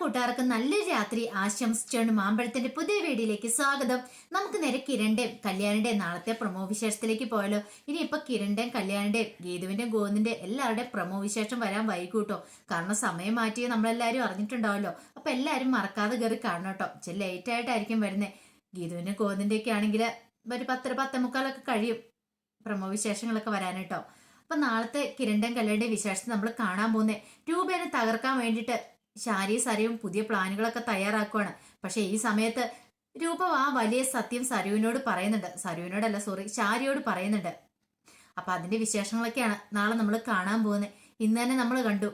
കൂട്ടുകാർക്ക് നല്ലൊരു രാത്രി ആശംസിച്ചുകൊണ്ട് മാമ്പഴത്തിന്റെ പുതിയ വീഡിയോയിലേക്ക് സ്വാഗതം. നമുക്ക് നേരെ കിരണിന്റെയും കല്യാണിന്റെയും നാളത്തെ പ്രമോ വിശേഷത്തിലേക്ക് പോയാലോ. ഇനി ഇപ്പൊ കിരണിന്റെയും കല്യാണിന്റെയും ഗീതുവിന്റെയും ഗോവിന്ദിന്റെ എല്ലാവരുടെയും പ്രമോ വിശേഷം വരാൻ വൈകൂട്ടോ. കാരണം സമയം മാറ്റി നമ്മളെല്ലാരും അറിഞ്ഞിട്ടുണ്ടാവല്ലോ. അപ്പൊ എല്ലാരും മറക്കാതെ കയറി കാണണം ചില ലേറ്റ് ആയിട്ടായിരിക്കും വരുന്നത് ഗീതുവിന്റെ ഗോവിന്ദിന്റെ ഒക്കെ ആണെങ്കിൽ ഒരു പത്തര പത്തേ മുക്കാലൊക്കെ കഴിയും പ്രമോ വിശേഷങ്ങളൊക്കെ വരാനായിട്ടോ. അപ്പൊ നാളത്തെ കിരണ്ടൻ കല്യാണിന്റെ വിശേഷം നമ്മൾ കാണാൻ പോകുന്നേ. രൂപേനെ തകർക്കാൻ വേണ്ടിയിട്ട് ശാരി സരയും പുതിയ പ്ലാനുകളൊക്കെ തയ്യാറാക്കുവാണ്. പക്ഷെ ഈ സമയത്ത് രൂപം ആ വലിയ സത്യം സരുവിനോട് പറയുന്നുണ്ട്. സരുവിനോടല്ല സോറി ശാരിയോട് പറയുന്നുണ്ട്. അപ്പൊ അതിന്റെ വിശേഷങ്ങളൊക്കെയാണ് നാളെ നമ്മൾ കാണാൻ പോകുന്നത്. ഇന്ന് തന്നെ നമ്മൾ കണ്ടു.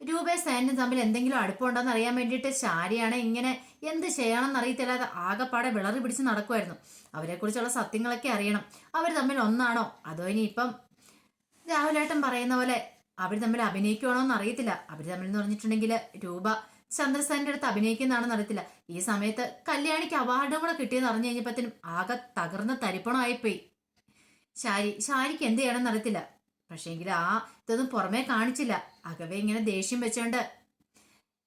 രൂപയും സേനും തമ്മിൽ എന്തെങ്കിലും അടുപ്പമുണ്ടോന്ന് അറിയാൻ വേണ്ടിയിട്ട് ശാരിയാണ് ഇങ്ങനെ എന്ത് ചെയ്യണമെന്ന് അറിയത്തില്ലാതെ ആകെപ്പാടെ വിളറി പിടിച്ച് നടക്കുമായിരുന്നു അവരെക്കുറിച്ചുള്ള സത്യങ്ങളൊക്കെ അറിയണം. അവർ തമ്മിൽ ഒന്നാണോ? അതോ ഇനി ഇപ്പം രാഹുലേട്ടൻ പറയുന്ന പോലെ അവർ തമ്മിൽ അഭിനയിക്കുവാണോ എന്ന് അറിയത്തില്ല. അവർ തമ്മിൽ എന്ന് പറഞ്ഞിട്ടുണ്ടെങ്കിൽ രൂപ ചന്ദ്രസാന്റെ അടുത്ത് അഭിനയിക്കുന്നതാണെന്ന് അറിയത്തില്ല. ഈ സമയത്ത് കല്യാണിക്ക് അവാർഡും കൂടെ കിട്ടിയെന്ന് അറിഞ്ഞു കഴിഞ്ഞപ്പോഴത്തേനും ആകെ തകർന്ന് തരിപ്പണമായിപ്പോയി. ശാരി ശാരിക്ക് എന്ത് ചെയ്യണമെന്ന് അറിയത്തില്ല. പക്ഷേങ്കിൽ ആ ഇതൊന്നും പുറമേ കാണിച്ചില്ല. അകവേ ഇങ്ങനെ ദേഷ്യം വെച്ചോണ്ട്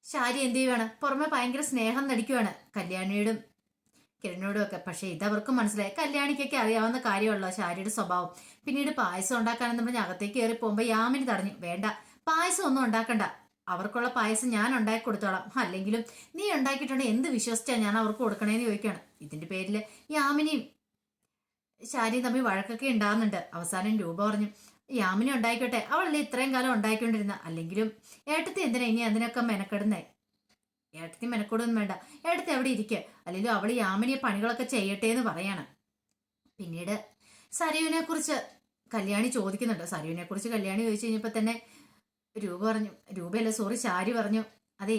ശാരി എന്ത് ചെയ്യുവാണ്? പുറമെ ഭയങ്കര സ്നേഹം നടിക്കുവാണ്. കല്യാണിയോടും കിരണിനോടും ഒക്കെ. പക്ഷെ ഇതവർക്ക് മനസ്സിലായി. കല്യാണിക്കൊക്കെ അറിയാവുന്ന കാര്യമുള്ള ശാരിയുടെ സ്വഭാവം. പിന്നീട് പായസം ഉണ്ടാക്കാനെന്ന് പറഞ്ഞ് അകത്തേക്ക് കയറി പോകുമ്പോൾ യാമിനി തടഞ്ഞു. വേണ്ട പായസം ഒന്നും ഉണ്ടാക്കണ്ട. അവർക്കുള്ള പായസം ഞാൻ ഉണ്ടാക്കി കൊടുത്തോളാം. അല്ലെങ്കിലും നീ ഉണ്ടാക്കിയിട്ടുണ്ട് എന്ത് വിശ്വസിച്ചാ ഞാൻ അവർക്ക് കൊടുക്കണേന്ന് ചോദിക്കുകയാണ് ഇതിന്റെ പേരിൽ യാമിനിയും ശാരിയും തമ്മിൽ വഴക്കൊക്കെ ഉണ്ടാകുന്നുണ്ട് അവസാനം രൂപ പറഞ്ഞു യാമിനി ഉണ്ടായിക്കോട്ടെ. അവളല്ലേ ഇത്രയും കാലം ഉണ്ടായിക്കൊണ്ടിരുന്ന? അല്ലെങ്കിലും ഏട്ടത്തി എന്തിനാ ഇനി അതിനൊക്കെ മെനക്കെടുന്നേ? ഏട്ടത്തി മെനക്കൂടൊന്നും വേണ്ട. ഏട്ടത്തി അവിടെ ഇരിക്കുക അല്ലെങ്കിൽ അവൾ യാമിനിയെ പണികളൊക്കെ ചെയ്യട്ടെ എന്ന് പറയാണ്. പിന്നീട് സരയുവിനെ കുറിച്ച് കല്യാണി ചോദിക്കുന്നുണ്ട്. സരയുവിനെ കുറിച്ച് കല്യാണി ചോദിച്ചു കഴിഞ്ഞപ്പോൾ തന്നെ രൂപ പറഞ്ഞു രൂപയല്ല സോറി ശാരി പറഞ്ഞു. അതെ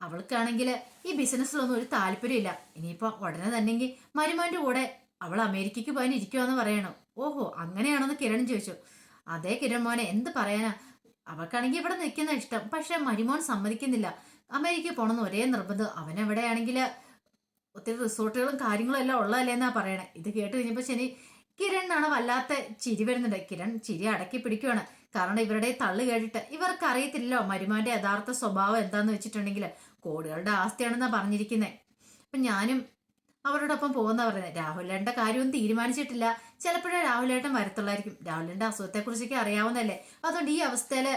അവൾക്കാണെങ്കിൽ ഈ ബിസിനസ്സിലൊന്നും ഒരു താല്പര്യമില്ല ഇനിയിപ്പോൾ ഉടനെ തന്നെങ്കിൽ മരുമാന്റെ കൂടെ അവൾ അമേരിക്കയ്ക്ക് പോകാൻ ഇരിക്കുവാന്ന് പറയണോ? ഓഹോ അങ്ങനെയാണെന്ന് കിരൺ ചോദിച്ചു. അതേ കിരൺ മോനെ എന്ത് പറയാനാ? അവൾക്കാണെങ്കിൽ ഇവിടെ നിൽക്കുന്ന ഇഷ്ടം. പക്ഷെ മരുമോൻ സമ്മതിക്കുന്നില്ല. അമേരിക്ക പോകണമെന്ന് ഒരേ നിർബന്ധം. അവൻ എവിടെയാണെങ്കിൽ ഒത്തിരി റിസോർട്ടുകളും കാര്യങ്ങളും എല്ലാം ഉള്ളതല്ലേ എന്നാ പറയണേ. ഇത് കേട്ട് കഴിഞ്ഞപ്പോൾ ശനി കിരണിനാണ് വല്ലാത്ത ചിരി വരുന്നുണ്ട്. കിരൺ ചിരി അടക്കി പിടിക്കുവാണ്. കാരണം ഇവരുടെ തള്ളു കേട്ടിട്ട് ഇവർക്ക് അറിയത്തില്ലല്ലോ മരുമാന്റെ യഥാർത്ഥ സ്വഭാവം എന്താന്ന് വെച്ചിട്ടുണ്ടെങ്കിൽ കോടികളുടെ ആസ്തിയാണെന്നാ പറഞ്ഞിരിക്കുന്നത് അപ്പൊ ഞാനും അവരോടൊപ്പം പോകുന്ന പറയുന്നത് രാഹുലേട്ടന്റെ കാര്യമൊന്നും തീരുമാനിച്ചിട്ടില്ല. ചിലപ്പോഴേ രാഹുലേട്ടൻ വരത്തുള്ളായിരിക്കും. രാഹുലിന്റെ അസുഖത്തെക്കുറിച്ചൊക്കെ അറിയാവുന്നല്ലേ അതുകൊണ്ട് ഈ അവസ്ഥയിൽ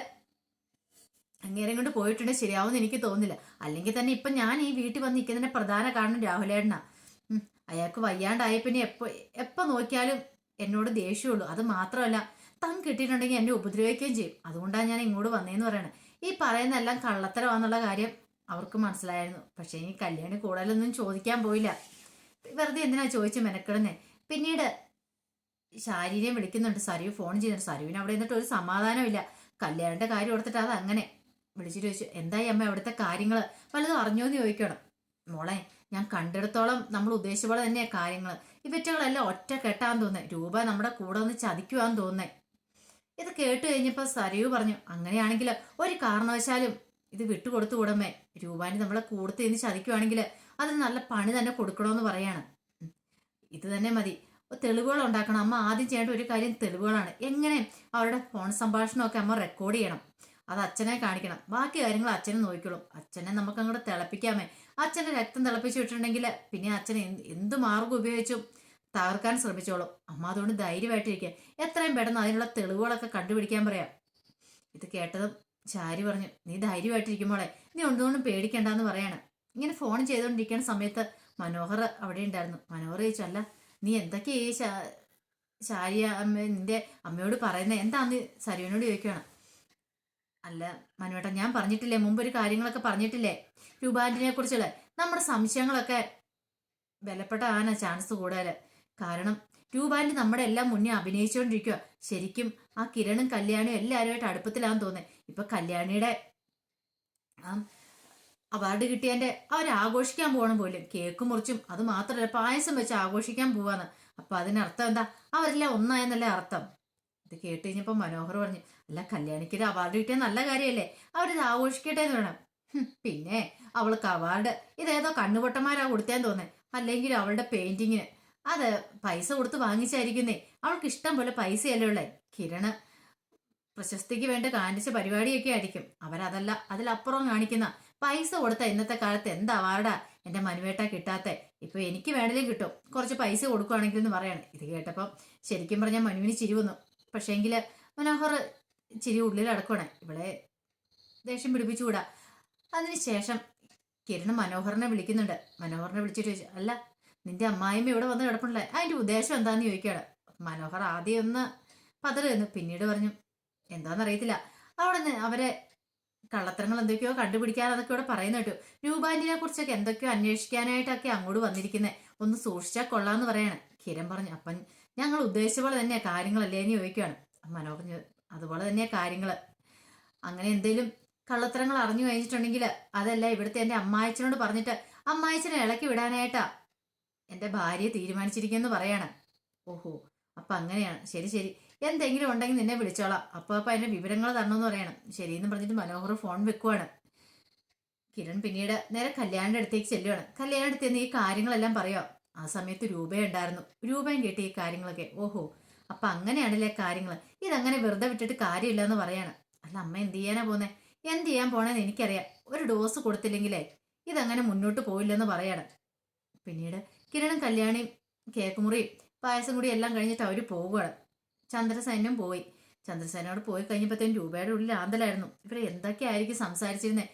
അങ്ങേരം കൊണ്ട് പോയിട്ടുണ്ട് ശരിയാവുമെന്ന് എനിക്ക് തോന്നുന്നില്ല. അല്ലെങ്കിൽ തന്നെ ഇപ്പൊ ഞാൻ ഈ വീട്ടിൽ വന്ന് നിൽക്കുന്നതിന്റെ പ്രധാന കാരണം ഉം, അയാൾക്ക് വയ്യാണ്ടായ പിന്നെ എപ്പോ എപ്പോ നോക്കിയാലും എന്നോട് ദേഷ്യമുള്ളൂ അത് മാത്രമല്ല താൻ കിട്ടിയിട്ടുണ്ടെങ്കിൽ എന്നെ ഉപദ്രവിക്കുകയും ചെയ്യും. അതുകൊണ്ടാണ് ഞാൻ ഇങ്ങോട്ട് വന്നതെന്ന് പറയുന്നത് ഈ പറയുന്നതെല്ലാം കള്ളത്തരമാണെന്നുള്ള കാര്യം അവർക്ക് മനസ്സിലായിരുന്നു. പക്ഷേ ഇനി കല്യാണി കൂടുതലൊന്നും ചോദിക്കാൻ പോയില്ല. വെറുതെ എന്തിനാ ചോദിച്ചു മെനക്കിടുന്നേ? പിന്നീട് ശാരീരിയെ വിളിക്കുന്നുണ്ട്. സരുവ് ഫോൺ ചെയ്യുന്നുണ്ട്. സരുവിന് അവിടെ നിന്നിട്ട് ഒരു സമാധാനമില്ല. കല്യാണിന്റെ കാര്യം ഓർത്തിട്ട് അത് അങ്ങനെ വിളിച്ചിട്ട് ചോദിച്ചു എന്തായി അമ്മ അവിടുത്തെ കാര്യങ്ങൾ വല്ലതും അറിഞ്ഞോന്ന് ചോദിക്കണം. മോളെ ഞാൻ കണ്ടെടുത്തോളം നമ്മൾ ഉദ്ദേശിച്ച പോലെ തന്നെയാ കാര്യങ്ങൾ ഇവറ്റകളെല്ലാം ഒറ്റ കെട്ടാൻ തോന്നേ രൂപ നമ്മുടെ കൂടെ ഒന്ന് ചതിക്കുവാൻ തോന്നേ ഇത് കേട്ട് കഴിഞ്ഞപ്പോൾ സരയു പറഞ്ഞു അങ്ങനെയാണെങ്കിൽ ഒരു കാരണവശാലും ഇത് വിട്ടുകൊടുത്തു കൂടമേ രൂപാനി നമ്മളെ കൂടുതൽ ഇന്ന് ചതിക്കുവാണെങ്കിൽ അത് നല്ല പണി തന്നെ കൊടുക്കണമെന്ന് പറയാണ്. ഇത് തന്നെ മതി. തെളിവുകൾ ഉണ്ടാക്കണം. അമ്മ ആദ്യം ചെയ്യേണ്ട ഒരു കാര്യം തെളിവുകളാണ്. എങ്ങനെ അവരുടെ ഫോൺ സംഭാഷണമൊക്കെ അമ്മ റെക്കോർഡ് ചെയ്യണം. അത് അച്ഛനെ കാണിക്കണം. ബാക്കി കാര്യങ്ങൾ അച്ഛനെ നോക്കിക്കോളും. അച്ഛനെ നമുക്ക് അങ്ങോട്ട് തിളപ്പിക്കാമേ. അച്ഛന്റെ രക്തം തിളപ്പിച്ചു വിട്ടിട്ടുണ്ടെങ്കിൽ പിന്നെ അച്ഛനെ എന്ത് മാർഗം ഉപയോഗിച്ചും തകർക്കാൻ ശ്രമിച്ചോളും. അമ്മ അതുകൊണ്ട് ധൈര്യമായിട്ടിരിക്കുക. എത്രയും പെട്ടെന്ന് അതിനുള്ള തെളിവുകളൊക്കെ കണ്ടുപിടിക്കാൻ പറയാം. ഇത് കേട്ടതും ചാരി പറഞ്ഞു നീ ധൈര്യമായിട്ടിരിക്കുമ്പോളെ നീ ഒന്നുകൊണ്ടും പേടിക്കണ്ടെന്ന് പറയാണ്. ഇങ്ങനെ ഫോൺ ചെയ്തുകൊണ്ടിരിക്കുന്ന സമയത്ത് മനോഹർ അവിടെ ഉണ്ടായിരുന്നു. മനോഹർ ചോദിച്ചല്ല നീ എന്തൊക്കെയാ ഈ ശാരി അമ്മ നിന്റെ അമ്മയോട് പറയുന്നത് എന്താന്ന് സരുവിനോട് ചോദിക്കുകയാണ്. അല്ല മനുവേട്ട ഞാൻ പറഞ്ഞിട്ടില്ലേ മുമ്പ് ഒരു കാര്യങ്ങളൊക്കെ പറഞ്ഞിട്ടില്ലേ? രൂപാന്റിനെ കുറിച്ചുള്ള നമ്മുടെ സംശയങ്ങളൊക്കെ വിലപ്പെട്ട ആന ചാൻസ് കൂടുതൽ കാരണം രൂപാന്റി നമ്മുടെ എല്ലാം മുന്നേ അഭിനയിച്ചുകൊണ്ടിരിക്കുക ശരിക്കും ആ കിരണും കല്യാണിയും എല്ലാവരുമായിട്ട് അടുപ്പത്തിലാന്ന് തോന്നുന്നത് ഇപ്പൊ കല്യാണിയുടെ അവാർഡ് കിട്ടിയതിന്റെ അവർ ആഘോഷിക്കാൻ പോകണം പോലും. കേക്ക് മുറിച്ചും അത് മാത്രമല്ല പായസം വെച്ച് ആഘോഷിക്കാൻ പോവാന്ന്. അപ്പൊ അതിനർത്ഥം എന്താ? അവരെല്ലാം ഒന്നായെന്നല്ലേ അർത്ഥം. ഇത് കേട്ട് കഴിഞ്ഞപ്പോ മനോഹർ പറഞ്ഞു അല്ല കല്യാണിക്ക് അവാർഡ് കിട്ടിയ നല്ല കാര്യമല്ലേ അവരിത് ആഘോഷിക്കട്ടെ എന്ന് വേണം പിന്നെ അവൾക്ക് അവാർഡ് ഇതേതോ കണ്ണുപൊട്ടന്മാരാ കൊടുത്തേന്ന് തോന്നേ. അല്ലെങ്കിൽ അവളുടെ പെയിന്റിങ്ങിന് അത് പൈസ കൊടുത്ത് വാങ്ങിച്ചായിരിക്കുന്നേ. അവൾക്ക് ഇഷ്ടം പോലെ പൈസയല്ലേ ഉള്ളേ. കിരണ് പ്രശസ്തിക്ക് വേണ്ടി കാണിച്ച പരിപാടിയൊക്കെ ആയിരിക്കും. അവരതല്ല അതിലപ്പുറം കാണിക്കുന്ന പൈസ കൊടുത്ത ഇന്നത്തെ കാലത്ത് എന്താ അവാർഡാ എന്റെ മനുവേട്ട കിട്ടാത്ത. ഇപ്പൊ എനിക്ക് വേണേലും കിട്ടും. കുറച്ച് പൈസ കൊടുക്കുവാണെങ്കിൽ എന്ന് പറയാണ്. ഇത് കേട്ടപ്പം ശരിക്കും പറഞ്ഞാൽ മനുവിന് ചിരി വന്നു. പക്ഷേങ്കിൽ മനോഹർ ചിരി ഉള്ളിൽ അടക്കണേ ഇവിടെ ദേഷ്യം പിടിപ്പിച്ചുകൂടാ. അതിനുശേഷം കിരൺ മനോഹറിനെ വിളിക്കുന്നുണ്ട്. മനോഹറിനെ വിളിച്ചിട്ട് ചോദിച്ചു അല്ല നിന്റെ അമ്മായിമ്മ ഇവിടെ വന്ന് കിടപ്പുണ്ടല്ലേ? അതിന്റെ ഉദ്ദേശം എന്താണെന്ന് ചോദിക്കുകയാണ്. മനോഹർ ആദ്യം ഒന്ന് പതറുന്നു പിന്നീട് പറഞ്ഞു എന്താണെന്നറിയത്തില്ല അവിടെ നിന്ന് അവരെ കള്ളത്തരങ്ങൾ എന്തൊക്കെയോ കണ്ടുപിടിക്കാനതൊക്കെ ഇവിടെ പറയുന്ന കേട്ടു. രൂപാന്റിനെ കുറിച്ചൊക്കെ എന്തൊക്കെയോ അന്വേഷിക്കാനായിട്ടൊക്കെ അങ്ങോട്ട് വന്നിരിക്കുന്നത് ഒന്ന് സൂക്ഷിച്ചാൽ കൊള്ളാന്ന് പറയാണ്. കിരൺ പറഞ്ഞു അപ്പം ഞങ്ങൾ ഉദ്ദേശിച്ച പോലെ തന്നെ കാര്യങ്ങളല്ലേ എന്ന് ചോദിക്കുകയാണ് മനോഹർ അതുപോലെ തന്നെ കാര്യങ്ങൾ അങ്ങനെ എന്തെങ്കിലും കള്ളത്തരങ്ങൾ അറിഞ്ഞു കഴിഞ്ഞിട്ടുണ്ടെങ്കിൽ അതല്ല ഇവിടുത്തെ എന്റെ അമ്മായച്ചനോട് പറഞ്ഞിട്ട് അമ്മായച്ചനെ ഇളക്കി വിടാനായിട്ടാ എന്റെ ഭാര്യയെ തീരുമാനിച്ചിരിക്കുമെന്ന് പറയാണ്. ഓഹോ അപ്പൊ അങ്ങനെയാണ്. ശരി ശരി. എന്തെങ്കിലും ഉണ്ടെങ്കിൽ നിന്നെ വിളിച്ചോളാം. അപ്പൊ അപ്പൊ അതിന്റെ വിവരങ്ങൾ തരണമെന്ന് പറയണം. ശരിയെന്ന് പറഞ്ഞിട്ട് മനോഹർ ഫോൺ വെക്കുവാണ്. കിരൺ പിന്നീട് നേരെ കല്യാണിന്റെ അടുത്തേക്ക് ചെല്ലുവാണ്. കല്യാണിന്റെ അടുത്ത് ഈ കാര്യങ്ങളെല്ലാം പറയാ ആ സമയത്ത് രൂപയുണ്ടായിരുന്നു രൂപയും കേട്ടി ഈ കാര്യങ്ങളൊക്കെ ഓഹോ അപ്പൊ അങ്ങനെയാണല്ലേ കാര്യങ്ങൾ ഇതങ്ങനെ വെറുതെ വിട്ടിട്ട് കാര്യമില്ല എന്ന് പറയാണ്. അല്ല അമ്മ എന്ത് ചെയ്യാനാ പോന്നെ? എന്ത് ചെയ്യാൻ പോണേന്ന് എനിക്കറിയാം. ഒരു ഡോസ് കൊടുത്തില്ലെങ്കിലേ ഇതങ്ങനെ മുന്നോട്ട് പോയില്ലെന്ന് പറയാണ്. പിന്നീട് കിരണും കല്യാണിയും കേക്ക് മുറിയും പായസം കൂടി എല്ലാം കഴിഞ്ഞിട്ട് അവർ പോവുകയാണ്. ചന്ദ്രസേനും പോയി. ചന്ദ്രസേനോട് പോയി കഴിഞ്ഞപ്പോഴത്തേനും രൂപയുടെ ഉള്ളിൽ ആന്തലായിരുന്നു. ഇവർ എന്തൊക്കെയായിരിക്കും സംസാരിച്ചിരുന്നത്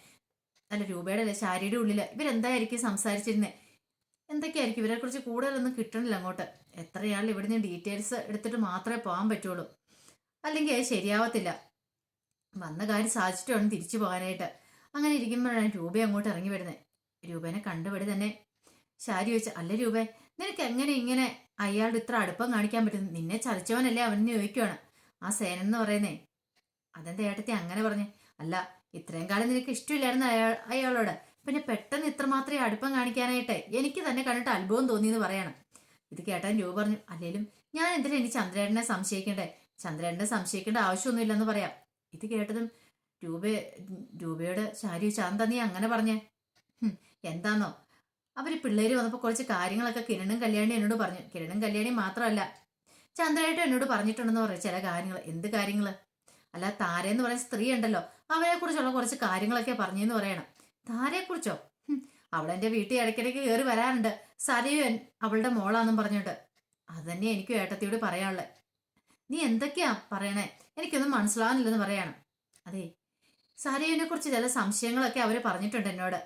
അല്ല രൂപയുടെ അല്ല? ശാരിയുടെ ഉള്ളിൽ ഇവരെന്തായിരിക്കും സംസാരിച്ചിരുന്നത് എന്തൊക്കെയായിരിക്കും? ഇവരെക്കുറിച്ച് കൂടുതലൊന്നും കിട്ടണില്ല അങ്ങോട്ട്. എത്രയാൾ ഇവിടുന്ന് ഡീറ്റെയിൽസ് എടുത്തിട്ട് മാത്രമേ പോകാൻ പറ്റുള്ളൂ. അല്ലെങ്കിൽ അത് ശരിയാവത്തില്ല. വന്ന കാര്യം സാധിച്ചിട്ട് വേണം തിരിച്ചു പോകാനായിട്ട്. അങ്ങനെ ഇരിക്കുമ്പോഴാണ് രൂപ അങ്ങോട്ട് ഇറങ്ങി വരുന്നത് രൂപേനെ കണ്ടുപിടി തന്നെ. ശാരി ചോദിച്ചു അല്ല രൂപേ നിനക്ക് എങ്ങനെ ഇങ്ങനെ അയാളുടെ ഇത്ര അടുപ്പം കാണിക്കാൻ പറ്റും? നിന്നെ ചതിച്ചവനല്ലേ അവനെന്ന് ചോദിക്കുവാണ്. ആ സേനൻ എന്ന് പറയുന്നേ. അതെന്താ ഏട്ടത്തി അങ്ങനെ പറഞ്ഞു? അല്ല ഇത്രയും കാലം നിനക്ക് ഇഷ്ടമില്ലായിരുന്നു അയാൾ അയാളോട്. പിന്നെ പെട്ടെന്ന് ഇത്രമാത്രമേ അടുപ്പം കാണിക്കാനായിട്ട് എനിക്ക് തന്നെ കണ്ടിട്ട് അത്ഭുതം തോന്നിയെന്ന് പറയണം. ഇത് കേട്ടാൻ രൂപ പറഞ്ഞു. അല്ലേലും ഞാൻ എന്തിനാ ഇനി ചന്ദ്രേട്ടനെ സംശയിക്കണ്ടേ? ചന്ദ്രേട്ടനെ സംശയിക്കേണ്ട ആവശ്യമൊന്നുമില്ലെന്ന് പറയാം. ഇത് കേട്ടതും രൂപ രൂപയോട് ശാരി ചാന്ത നീ അങ്ങനെ പറഞ്ഞേ? എന്താന്നോ? അവർ പിള്ളേര് വന്നപ്പോ കുറച്ച് കാര്യങ്ങളൊക്കെ കിരണും കല്യാണി എന്നോട് പറഞ്ഞു. കിരണും കല്യാണി മാത്രമല്ല ചന്ദ്രേട്ടൻ എന്നോട് പറഞ്ഞിട്ടുണ്ടെന്ന് പറയും ചില കാര്യങ്ങൾ എന്ത് കാര്യങ്ങൾ? അല്ല താര എന്ന് പറയുന്ന സ്ത്രീ ഉണ്ടല്ലോ. അവരെ കുറിച്ചുള്ള കുറച്ച് കാര്യങ്ങളൊക്കെ പറഞ്ഞെന്ന് പറയണം. താരയെ കുറിച്ചോ അവളെന്റെ വീട്ടിൽ ഇടയ്ക്കിടയ്ക്ക് കയറി വരാറുണ്ട്. സരയുവൻ അവളുടെ മോളാന്നും പറഞ്ഞിട്ട് അതന്നെ എനിക്കും ഏട്ടത്തിയോട് പറയാനുള്ളത് നീ എന്തൊക്കെയാ പറയണേ? എനിക്കൊന്നും മനസ്സിലാവുന്നില്ലെന്ന് പറയണം. അതെ സരയുവിനെ കുറിച്ച് ചില സംശയങ്ങളൊക്കെ അവർ പറഞ്ഞിട്ടുണ്ട് എന്നോട്.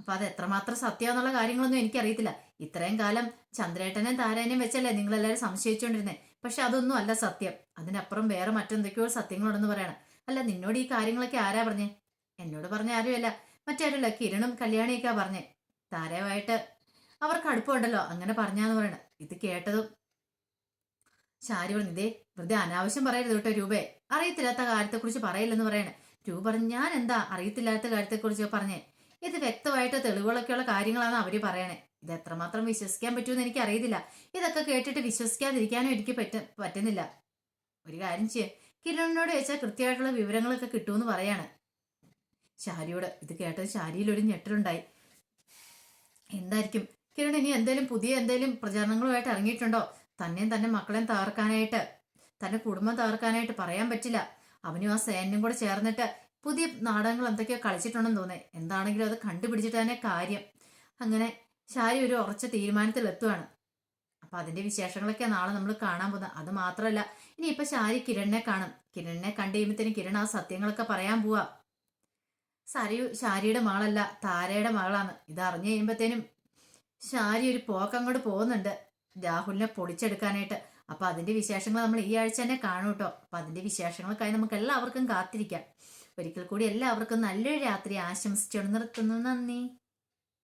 അപ്പൊ അത് എത്രമാത്രം സത്യമാന്നുള്ള കാര്യങ്ങളൊന്നും എനിക്കറിയത്തില്ല. ഇത്രയും കാലം ചന്ദ്രേട്ടനെയും താരേനെയും വെച്ചല്ലേ നിങ്ങളെല്ലാവരും സംശയിച്ചുകൊണ്ടിരുന്നേ പക്ഷെ അതൊന്നും അല്ല സത്യം. അതിനപ്പുറം വേറെ മറ്റെന്തൊക്കെയോ സത്യങ്ങളുണ്ടെന്ന് പറയണം. അല്ല നിന്നോട് ഈ കാര്യങ്ങളൊക്കെ ആരാ പറഞ്ഞേ? എന്നോട് പറഞ്ഞ ആരുമല്ല. മറ്റാരുമല്ല. കിരണും കല്യാണിയൊക്കെ പറഞ്ഞേ. താരമായിട്ട് അവർക്ക് അടുപ്പമുണ്ടല്ലോ. അങ്ങനെ പറഞ്ഞാന്ന് പറയണം. ഇത് കേട്ടതും ശാരി പറഞ്ഞു ഇതേ വെറുതെ അനാവശ്യം പറയരുത് കേട്ടോ രൂപേ. അറിയത്തില്ലാത്ത കാര്യത്തെക്കുറിച്ച് പറയില്ലെന്ന് പറയണ. രൂപ പറഞ്ഞു ഞാൻ എന്താ അറിയത്തില്ലാത്ത കാര്യത്തെക്കുറിച്ച് പറഞ്ഞേ? ഇത് വ്യക്തമായിട്ട് തെളിവുകളൊക്കെയുള്ള കാര്യങ്ങളാണ് അവർ പറയണേ. ഇത് എത്രമാത്രം വിശ്വസിക്കാൻ പറ്റുമെന്ന് എനിക്ക് അറിയത്തില്ല ഇതൊക്കെ കേട്ടിട്ട് വിശ്വസിക്കാതിരിക്കാനും എനിക്ക് പറ്റ പറ്റുന്നില്ല. ഒരു കാര്യം ചെയ്യ. കിരണിനോട് വെച്ചാൽ കൃത്യമായിട്ടുള്ള വിവരങ്ങളൊക്കെ കിട്ടുമെന്ന് പറയാണ്. ശാരിയോട് ഇത് കേട്ടത് ശാരിയിൽ ഒരു ഞെട്ടലുണ്ടായി. എന്തായിരിക്കും? കിരൺ ഇനി എന്തേലും പുതിയ എന്തേലും പ്രചാരണങ്ങളുമായിട്ട് ഇറങ്ങിയിട്ടുണ്ടോ? തന്നെയും തന്റെ മക്കളെയും തകർക്കാനായിട്ട് തന്റെ കുടുംബം തകർക്കാനായിട്ട് പറയാൻ പറ്റില്ല. അവനും ആ സേനും കൂടെ ചേർന്നിട്ട് പുതിയ നാടകങ്ങൾ എന്തൊക്കെയോ കളിച്ചിട്ടുണ്ടെന്ന് തോന്നേ എന്താണെങ്കിലും അത് കണ്ടുപിടിച്ചിട്ട് തന്നെ കാര്യം. അങ്ങനെ ശാരി ഒരു ഉറച്ച തീരുമാനത്തിൽ എത്തുവാണ്. അപ്പൊ അതിന്റെ വിശേഷങ്ങളൊക്കെ നാളെ നമ്മൾ കാണാൻ പോകുന്നത്. അത് മാത്രമല്ല ഇനി ഇപ്പൊ ശാരി കിരണിനെ കാണും. കിരണിനെ കണ്ടു കഴിയുമ്പോഴത്തേനും കിരൺ ആ സത്യങ്ങളൊക്കെ പറയാൻ പോവാ. സരയു ശാരിയുടെ മകളല്ല താരയുടെ മകളാണ്. ഇത് അറിഞ്ഞു കഴിയുമ്പത്തേനും ശാരി ഒരു പോക്കങ്ങോട് പോകുന്നുണ്ട്. രാഹുലിനെ പൊളിച്ചെടുക്കാനായിട്ട് അപ്പൊ അതിന്റെ വിശേഷങ്ങൾ നമ്മൾ ഈ ആഴ്ച തന്നെ കാണും കേട്ടോ. അപ്പൊ അതിന്റെ വിശേഷങ്ങൾക്കായി നമുക്ക് എല്ലാവർക്കും കാത്തിരിക്കാം. ഒരിക്കൽ കൂടി എല്ലാവർക്കും നല്ലൊരു രാത്രി ആശംസിച്ചു നിർത്തുന്നു. നന്ദി.